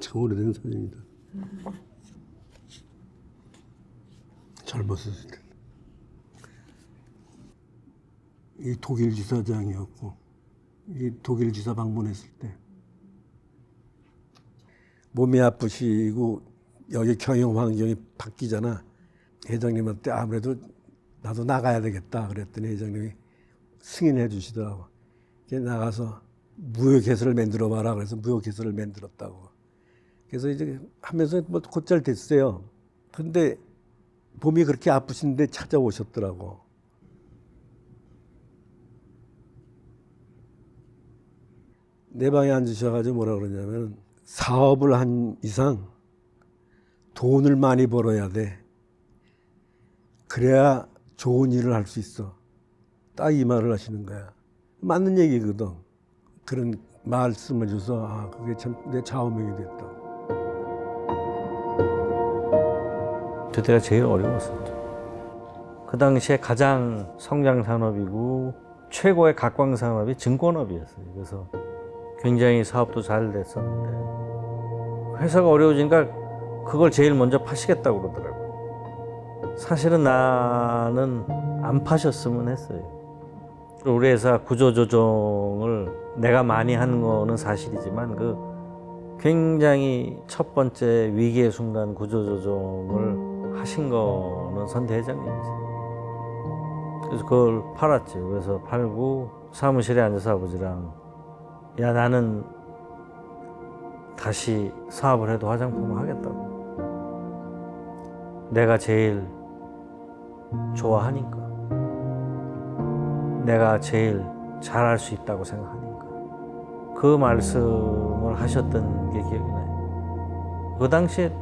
참 오래된 사진이다. 젊었을 때. 이 독일 지사장이었고, 이 독일 지사 방문했을 때. 몸이 아프시고 여기 경영 환경이 바뀌잖아. 회장님한테 아무래도 나도 나가야 되겠다 그랬더니 회장님이 승인해 주시더라고. 나가서 무역회사를 만들어 봐라 그래서 무역회사를 만들었다고. 그래서 이제 하면서 뭐 곧잘 됐어요. 근데 몸이 그렇게 아프신데 찾아오셨더라고. 내 방에 앉으셔가지고 뭐라 그러냐면 사업을 한 이상 돈을 많이 벌어야 돼. 그래야 좋은 일을 할 수 있어. 딱 이 말을 하시는 거야. 맞는 얘기거든. 그런 말씀을 줘서 아 그게 참 내 좌우명이 됐다. 그때가 제일 어려웠었죠. 그 당시에 가장 성장 산업이고 최고의 각광 산업이 증권업이었어요. 그래서 굉장히 사업도 잘 됐었는데 회사가 어려워지니까 그걸 제일 먼저 파시겠다고 그러더라고요. 사실은 나는 안 파셨으면 했어요. 우리 회사 구조조정을 내가 많이 한 거는 사실이지만 그 굉장히 첫 번째 위기의 순간 구조조정을 하신 거는 선 대장님이세요. 그래서 그걸 팔았죠. 그래서 팔고 사무실에 앉아서 아버지랑 야 나는 다시 사업을 해도 화장품을 하겠다고. 내가 제일 좋아하니까. 내가 제일 잘할 수 있다고 생각하니까. 그 말씀을 하셨던 게 기억이 나요. 그 당시에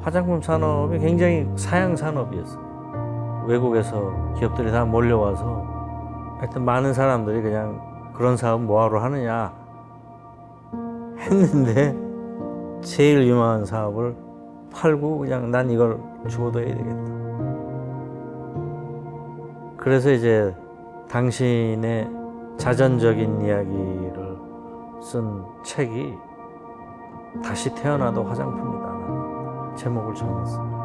화장품 산업이 굉장히 사양 산업이었어요. 외국에서 기업들이 다 몰려와서 하여튼 많은 사람들이 그냥 그런 사업 뭐하러 하느냐 했는데 제일 유명한 사업을 팔고 그냥 난 이걸 죽어둬야 되겠다. 그래서 이제 당신의 자전적인 이야기를 쓴 책이 다시 태어나도 화장품이다라는 제목을 정했어요.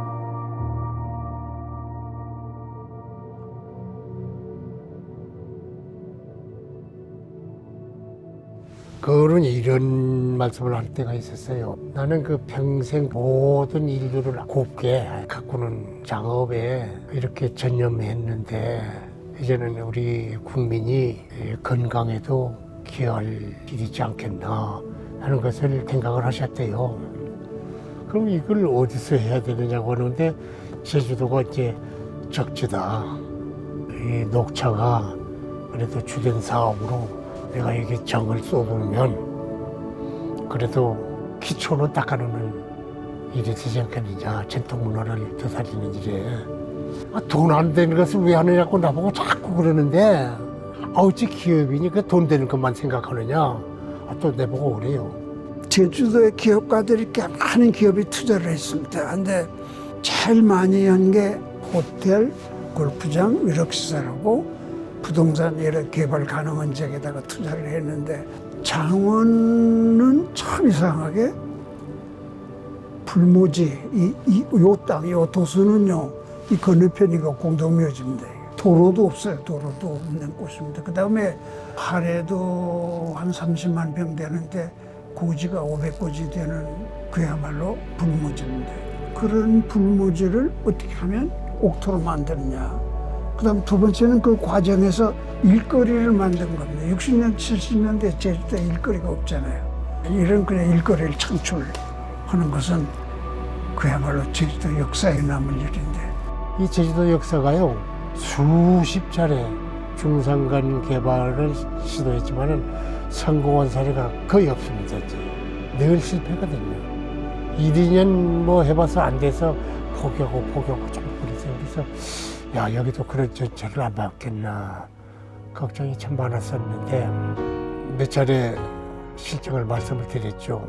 그런 이런 말씀을 할 때가 있었어요. 나는 그 평생 모든 인류를 곱게 가꾸는 작업에 이렇게 전념했는데 이제는 우리 국민이 건강에도 기여할 일이 있지 않겠나 하는 것을 생각을 하셨대요. 그럼 이걸 어디서 해야 되느냐고 하는데 제주도가 이제 적지다. 이 녹차가 그래도 주된 사업으로 내가 이게 정을 쏟으면 그래도 기초는 닦아놓는 일이 되지 않겠느냐. 전통 문화를 되살리는 일에 아, 돈 안 되는 것을 왜 하느냐고 나보고 자꾸 그러는데 아 어찌 기업이니 그 돈 되는 것만 생각하느냐. 아, 또 내보고 그래요 제주도의 기업가들이 꽤 많은 기업이 투자를 했습니다. 근데 제일 많이 한 게 호텔, 골프장, 위력시설하고 부동산 이런 개발 가능한 지역에다가 투자를 했는데 장원은 참 이상하게 불모지 이요 땅, 요 도수는요 이 건너편이가 공동묘지입니다. 도로도 없어요. 도로도 없는 곳입니다. 그 다음에 하래도 한 30만 평 되는데 고지가 500고지 되는 그야말로 불모지입니다. 그런 불모지를 어떻게 하면 옥토로 만드느냐. 그 다음 두 번째는 그 과정에서 일거리를 만든 겁니다. 60년, 70년대 제주도에 일거리가 없잖아요. 이런 그냥 일거리를 창출하는 것은 그야말로 제주도 역사에 남을 일인데 이 제주도 역사가요 수십 차례 중산간 개발을 시도했지만은 성공한 사례가 거의 없습니다. 늘 실패거든요. 1, 2년 뭐 해봐서 안 돼서 포기하고 포기하고 좀 그러세요. 그래서 야 여기도 그런 전철을 안 받겠나 걱정이 참 많았었는데 몇 차례 실정을 말씀을 드렸죠.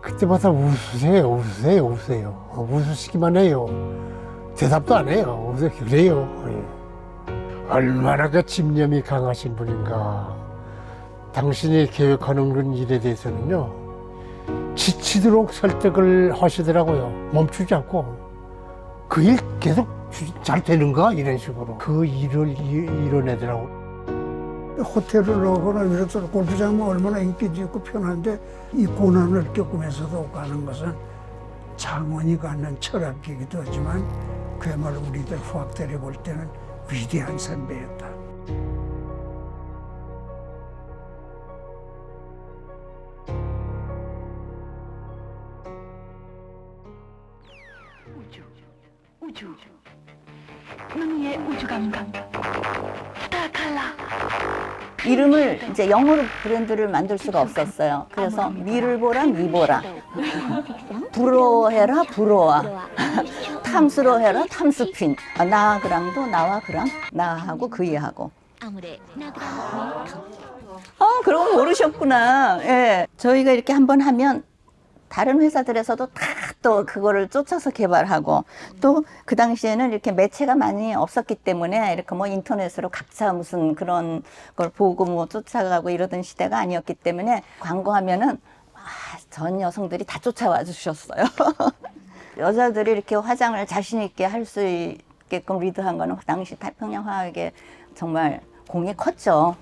그때마다 웃으세요, 웃으세요, 웃으세요. 어, 웃으시기만 해요. 대답도 안 해요. 웃으세요. 그래요. 예. 얼마나 그 집념이 강하신 분인가. 당신이 계획하는 그런 일에 대해서는요, 지치도록 설득을 하시더라고요. 멈추지 않고 그 일 계속 주- 잘 되는가 이런 식으로 그 일을 이- 이뤄내더라고. 호텔을 오거나 이렇도록 골프장은 얼마나 인기도 있고 편한데 이 고난을 겪으면서도 가는 것은 장원이 갖는 철학이기도 하지만 그야말로 우리들 후학들이 볼 때는 위대한 선배였다. 이름을 이제 영어로 브랜드를 만들 수가 없었어요. 그래서 미를 보라 미보라, 부러워해라 부러워, 탐스러 해라 탐스핀, 아, 나 그랑도 나와 그랑 나하고 그이하고. 어, 그런 거 모르셨구나. 예. 저희가 이렇게 한번 하면 다른 회사들에서도 다 또 그거를 쫓아서 개발하고 또 그 당시에는 이렇게 매체가 많이 없었기 때문에 이렇게 뭐 인터넷으로 각자 무슨 그런 걸 보고 뭐 쫓아가고 이러던 시대가 아니었기 때문에 광고하면은 아, 전 여성들이 다 쫓아와 주셨어요. 여자들이 이렇게 화장을 자신 있게 할 수 있게끔 리드한 거는 당시 태평양 화학의 정말 공이 컸죠.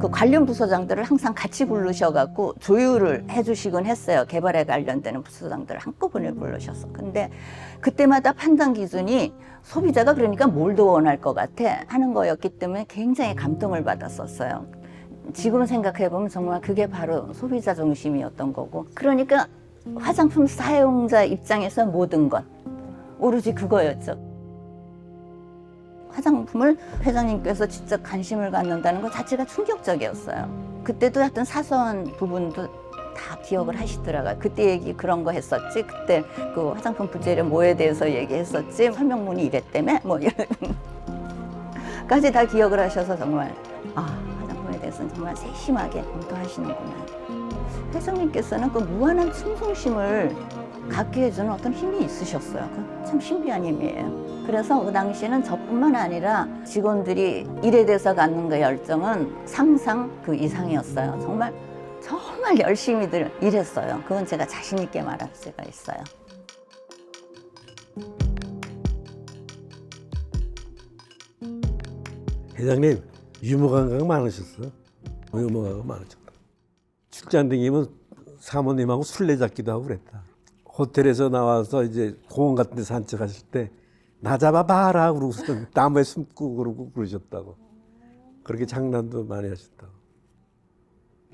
그 관련 부서장들을 항상 같이 부르셔갖고 조율을 해주시곤 했어요. 개발에 관련되는 부서장들을 한꺼번에 부르셔서. 근데 그때마다 판단 기준이 소비자가 그러니까 뭘 더 원할 것 같아 하는 거였기 때문에 굉장히 감동을 받았었어요. 지금 생각해보면 정말 그게 바로 소비자 중심이었던 거고. 그러니까 화장품 사용자 입장에서 모든 것. 오로지 그거였죠. 화장품을 회장님께서 직접 관심을 갖는다는 것 자체가 충격적이었어요. 그때도 하여튼 사소한 부분도 다 기억을 하시더라고요. 그때 얘기 그런 거 했었지. 그때 그 화장품 부재료 뭐에 대해서 얘기했었지. 설명문이 이랬다며. 뭐 이런. 까지 다 기억을 하셔서 정말 아 화장품에 대해서는 정말 세심하게 검토하시는구나. 회장님께서는 그 무한한 충성심을 갖게 해주는 어떤 힘이 있으셨어요. 그참 신비한 힘이에요. 그래서 그 당시에는 저뿐만 아니라 직원들이 일에 대해서 갖는 그 열정은 상상 그 이상이었어요. 정말 정말 열심히들 일했어요. 그건 제가 자신 있게 말할 수가 있어요. 회장님 유머 감각 많으셨어. 유머 감각 많으셨다. 출장 다니면 사모님하고 술래 잡기도 하고 그랬다. 호텔에서 나와서 이제 공원 같은 데 산책하실 때 나 잡아봐라 그러고서 나무에 숨고 그러고 그러셨다고. 그렇게 장난도 많이 하셨다고.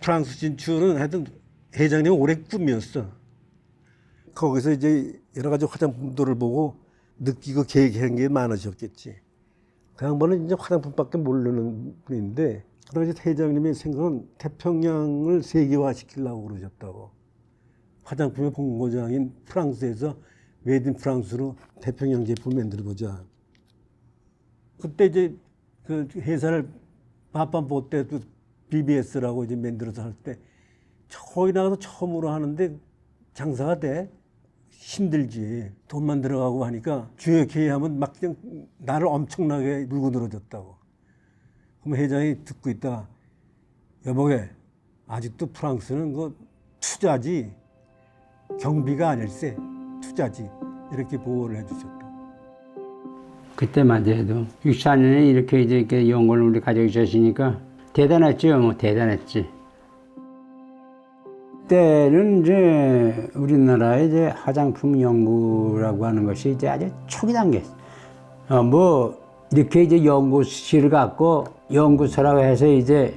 프랑스 진출은 하여튼 회장님 오래 꿈이었어. 거기서 이제 여러 가지 화장품들을 보고 느끼고 계획한 게 많으셨겠지. 그 양반은 이제 화장품밖에 모르는 분인데 그 당시 회장님의 생각은 태평양을 세계화시키려고 그러셨다고. 화장품의 본고장인 프랑스에서 메이드 프랑스로 태평양 제품 만들어 보자. 그때 이제 그 회사를 바판보 때도 BBS라고 이제 만들어서 할 때 거기 나가서 처음으로 하는데 장사가 돼. 힘들지. 돈만 들어가고 하니까 주역회의 하면 막 그냥 나를 엄청나게 물고 늘어졌다고. 그럼 회장이 듣고 있다가 여보게 아직도 프랑스는 그 투자지 경비가 아닐세 투자지 이렇게 보호를 해주셨다. 그때만 해도 64년에 이렇게 이제 이렇게 연구를 우리 가지고 있으시니까 대단했죠, 뭐 대단했지. 그때는 이제 우리나라의 이제 화장품 연구라고 하는 것이 이제 아주 초기 단계. 어, 뭐 이렇게 이제 연구실을 갖고 연구소라고 해서 이제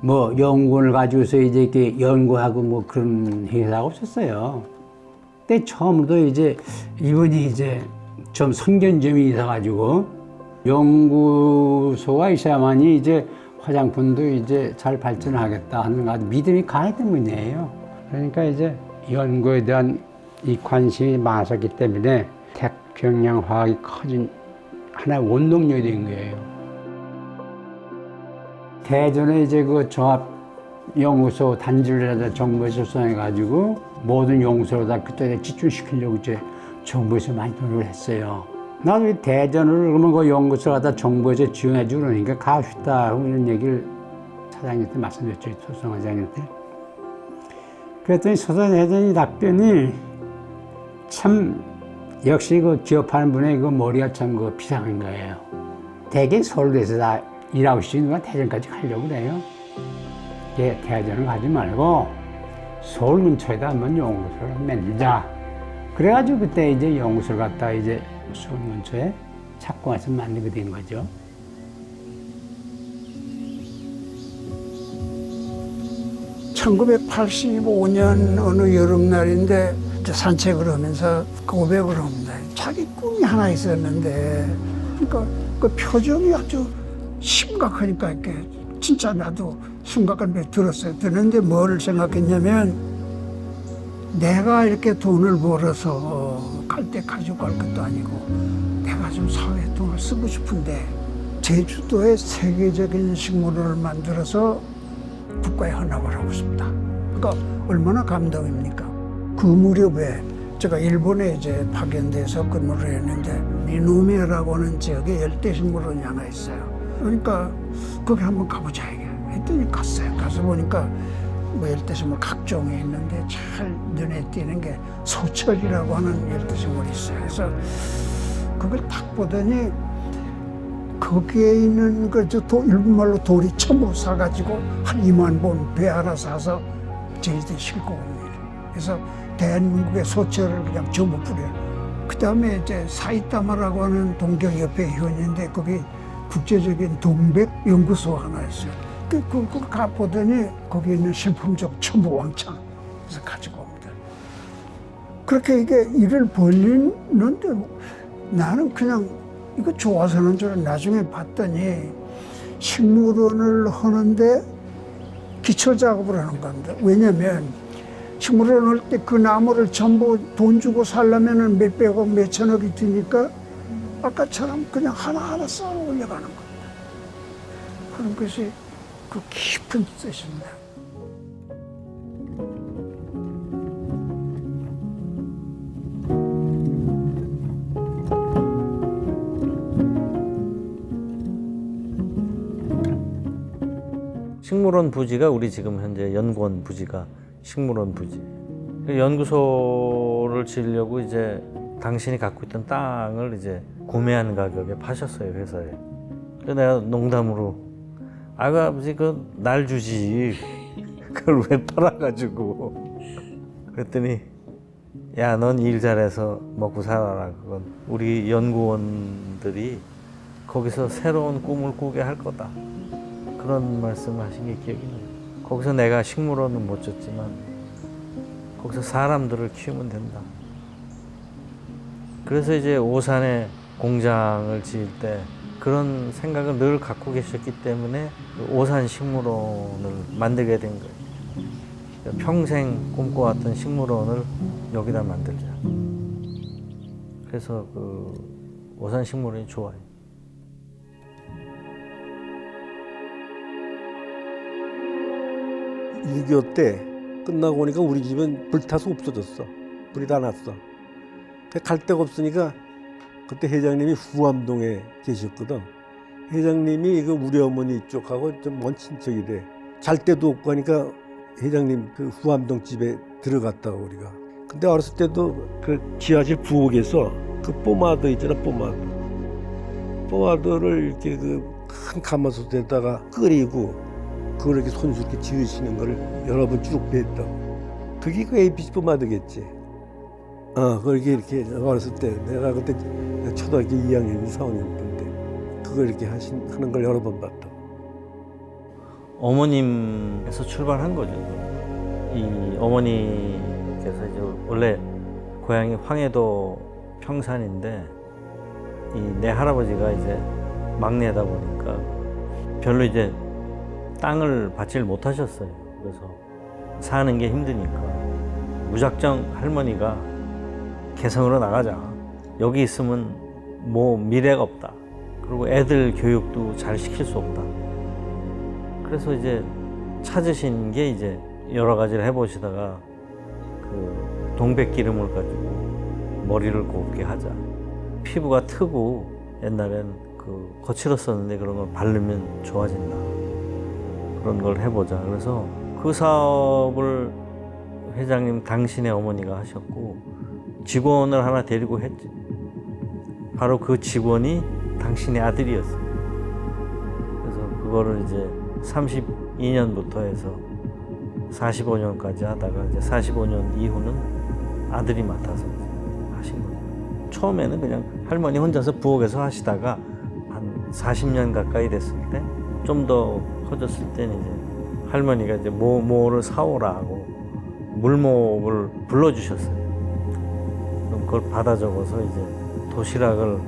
뭐 연구원을 가지고서 이제 이렇게 연구하고 뭐 그런 회사가 없었어요. 그때 처음으로 이제 이분이 이제 좀 선견점이 있어가지고 연구소가 있어야만이 이제 화장품도 이제 잘 발전하겠다 하는 아주 믿음이 강했던 분이에요. 그러니까 이제 연구에 대한 이 관심이 많았기 때문에 태평양 화학이 커진 하나의 원동력이 된 거예요. 대전에 이제 그 종합 연구소 단지를 해서 정부에서 수상해가지고 모든 연구소를 다 그때 집중시키려고 이제 정부에서 많이 노력을 했어요. 이 대전을 그러면 그 연구소를 갖다 정부에서 지원해 주고 그러니까 가고 싶다 하고 이런 얘기를 사장님한테 말씀드렸죠. 소송 회장님한테. 그랬더니 소선 회장이 답변이 참 역시 그 기업하는 분의 그 머리가 참 그 비상한 거예요. 대개 서울에서 다 일하고 누가 대전까지 가려고 그래요. 예, 대전을 가지 말고 서울 근처에다 한번 연구소를 만들자. 그래가지고 그때 이제 연구소를 갖다 이제 서울 근처에 찾고 와서 만들게 된 거죠. (1985년) 어느 여름날인데 산책을 하면서 고백을 합니다 자기 꿈이 하나 있었는데 그러니까 그 표정이 아주 심각하니까 이렇게 진짜 나도 심각한 게 들었어요 드는데 뭘 생각했냐면 내가 이렇게 돈을 벌어서 갈 때 가지고 갈 것도 아니고 내가 좀 사회에 돈을 쓰고 싶은데 제주도에 세계적인 식물원을 만들어서 국가에 헌납을 하고 싶다. 그러니까 얼마나 감동입니까? 그 무렵에 제가 일본에 이제 파견돼서 근무를 했는데 미노미라고 하는 지역에 열대식물원이 하나 있어요. 그러니까 거기 한번 가보자 했더니 갔어요. 가서 보니까 뭐 열대식물 각종이 있는데 잘 눈에 띄는 게 소철이라고 하는 열대식물이 있어요. 그래서 그걸 딱 보더니 거기에 있는 그저 일본말로 돌이 첨부 사가지고 한 2만 본배 하나 사서 제주도에 싣고 옵니다. 그래서 대한민국의 소철을 그냥 전부 뿌려요. 그 다음에 이제 사이타마라고 하는 동경협회위원인데 거기 국제적인 동백 연구소 하나 있어요. 그, 그, 그 가보더니 거기 있는 신품종 첨부 왕창 그래서 가지고 옵니다. 그렇게 이게 일을 벌리는데 나는 그냥 이거 좋아서 하는 줄 나중에 봤더니 식물원을 하는데 기초 작업을 하는 겁니다. 왜냐면 식물원 할 때 그 나무를 전부 돈 주고 살려면은 몇백억, 몇천억이 드니까 아까처럼 그냥 하나하나 쌓아 올려가는 겁니다. 그런 것이 그 깊은 뜻입니다. 식물원 부지가 우리 지금 현재 연구원 부지가 식물원 부지. 그 연구소를 지으려고 이제 당신이 갖고 있던 땅을 이제 구매한 가격에 파셨어요 회사에. 그래서 내가 농담으로 아그 아버지 그날 주지 그걸 왜 팔아가지고 그랬더니 야 넌 일 잘해서 먹고 살아라 그건 우리 연구원들이 거기서 새로운 꿈을 꾸게 할 거다. 그런 말씀을 하신 게 기억이 나요. 거기서 내가 식물원은 못 줬지만 거기서 사람들을 키우면 된다. 그래서 이제 오산에 공장을 지을 때 그런 생각을 늘 갖고 계셨기 때문에 그 오산 식물원을 만들게 된 거예요. 평생 꿈꿔왔던 식물원을 여기다 만들자. 그래서 그 오산 식물원이 좋아요. 6.25때 끝나고 오니까 우리 집은 불타서 없어졌어. 불이 다 났어. 갈 데가 없으니까 그때 회장님이 후암동에 계셨거든. 회장님이 그 우리 어머니 쪽하고 좀 먼 친척이래. 잘 데도 없고 하니까 회장님 그 후암동 집에 들어갔다가 우리가. 근데 어렸을 때도 그 지하실 부엌에서 그 포마드 있잖아 포마드. 포마드를 이렇게 그 큰 가마솥에다가 끓이고 그걸 이렇게 손수렇게 지으시는 거를 여러 번 쭉 뵀다고. 그게 그 ABC 포마드겠지. 어, 이렇게, 이렇게 어렸을 때, 내가 그때 초등학교 2학년, 4학년 때인데, 그걸 이렇게 하신, 하는 걸 여러 번 봤다고. 어머님에서 출발한 거죠. 이 어머니께서 이제 원래 고향이 황해도 평산인데 이 내 할아버지가 이제 막내다 보니까 별로 이제 땅을 받지를 못하셨어요. 그래서 사는 게 힘드니까 무작정 할머니가 개성으로 나가자. 여기 있으면 뭐 미래가 없다. 그리고 애들 교육도 잘 시킬 수 없다. 그래서 이제 찾으신 게 이제 여러 가지를 해보시다가 그 동백 기름을 가지고 머리를 곱게 하자. 피부가 트고 옛날엔 그 거칠었었는데 그런 걸 바르면 좋아진다. 그런 걸 해보자. 그래서 그 사업을 회장님 당신의 어머니가 하셨고 직원을 하나 데리고 했지. 바로 그 직원이 당신의 아들이었어. 그래서 그거를 이제 32년부터 해서 45년까지 하다가 이제 45년 이후는 아들이 맡아서 하신 거예요. 처음에는 그냥 할머니 혼자서 부엌에서 하시다가 한 40년 가까이 됐을 때 좀 더 커졌을 때는 이제 할머니가 이제 뭐 뭐를 사오라 하고 물목을 불러주셨어요. 그럼 그걸 받아 적어서 이제 도시락을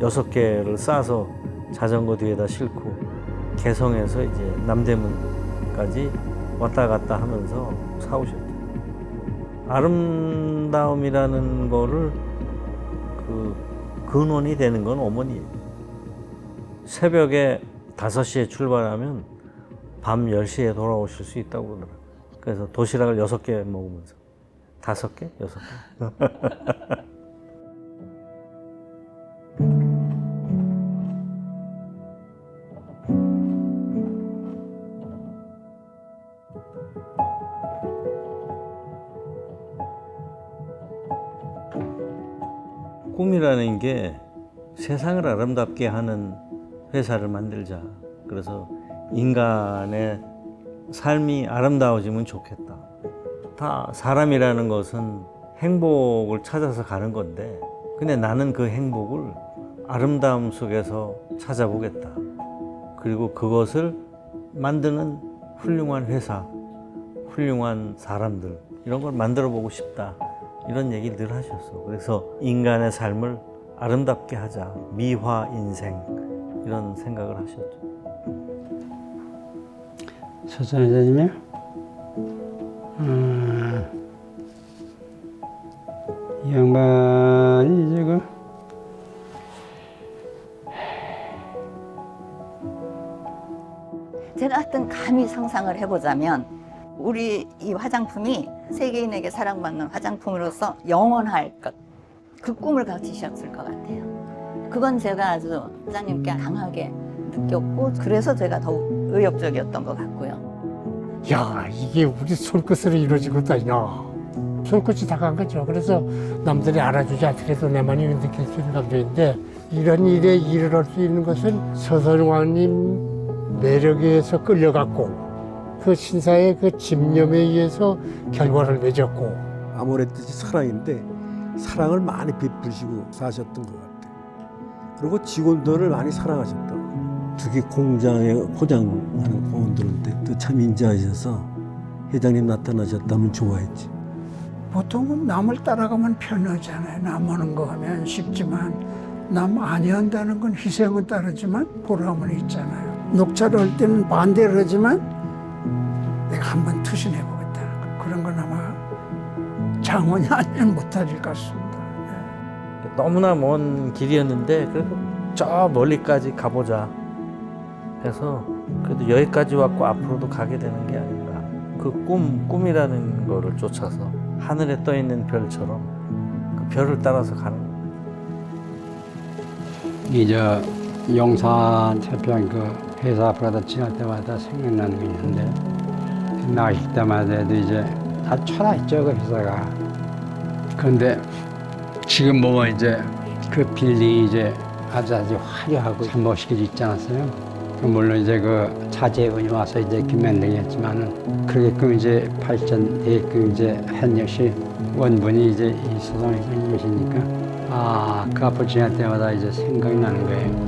여섯 개를 싸서 자전거 뒤에다 싣고 개성에서 이제 남대문까지 왔다 갔다 하면서 사오셨죠. 아름다움이라는 거를 그 근원이 되는 건 어머니예요. 새벽에 5시에 출발하면 밤 10시에 돌아오실 수 있다고 그러더라고요. 그래서 도시락을 6개 먹으면서 5개? 6개? 꿈이라는 게 세상을 아름답게 하는 회사를 만들자. 그래서 인간의 삶이 아름다워지면 좋겠다. 다 사람이라는 것은 행복을 찾아서 가는 건데, 근데 나는 그 행복을 아름다움 속에서 찾아보겠다. 그리고 그것을 만드는 훌륭한 회사, 훌륭한 사람들, 이런 걸 만들어 보고 싶다. 이런 얘기를 늘 하셨어. 그래서 인간의 삶을 아름답게 하자. 미화 인생. 이런 생각을 하셨죠. 서천 회장님이요? 음, 이 양반이 지금 제가 하여튼 감히 상상을 해보자면 우리 이 화장품이 세계인에게 사랑받는 화장품으로서 영원할 것. 그 꿈을 가지셨을 것 같아요. 그건 제가 아주 회장님께 강하게 느꼈고 그래서 제가 더욱 의욕적이었던 것 같고요. 야 이게 우리 손끝으로 이루어지거든요. 손끝이 다간 거죠. 그래서 남들이 알아주지 않더라도 내만이 느낄 수 있는 감정인데 이런 일에 이르를 수 있는 것은 서선왕님 매력에 의해서 끌려갔고 그 신사의 그 집념에 의해서 결과를 맺었고 뜻이 사랑인데 사랑을 많이 베푸시고 사셨던 것 같아요. 그리고 직원들을 많이 사랑하셨다고. 특히 공장에 포장하는 공원들인데 또 참 인자하셔서 회장님 나타나셨다면 좋아했지. 보통은 남을 따라가면 편하잖아요. 남 하는 거 하면 쉽지만 남 아니 한다는 건 희생은 따르지만 보람은 있잖아요. 녹차를 할 때는 반대를 하지만 한번 투신해 보겠다는 거. 그런 건 아마 장원이 아니면 못할 일 같습니다. 너무나 먼 길이었는데 그래도 저 멀리까지 가보자 해서 그래도 여기까지 왔고 앞으로도 가게 되는 게 아닌가 그 꿈, 꿈이라는 거를 쫓아서 하늘에 떠 있는 별처럼 그 별을 따라서 가는 거예요. 이저 용산 태평 그 회사 앞으로 지날 때마다 생각나는 게 있는데 나갈 때마다 해도 이제 다 초라했죠 그 회사가 그런데 지금 보면 이제 그 빌딩이 이제 아주 아주 화려하고 참 멋있게 짓지 않았어요? 그 물론 이제 그 차재원이 와서 이제 김만등이 했지만은 그게끔 이제 발전되게끔 이제 한 역시 원분이 이제 이 소장 회장님이시니까 아그 때마다 이제 생각이 나는 거예요.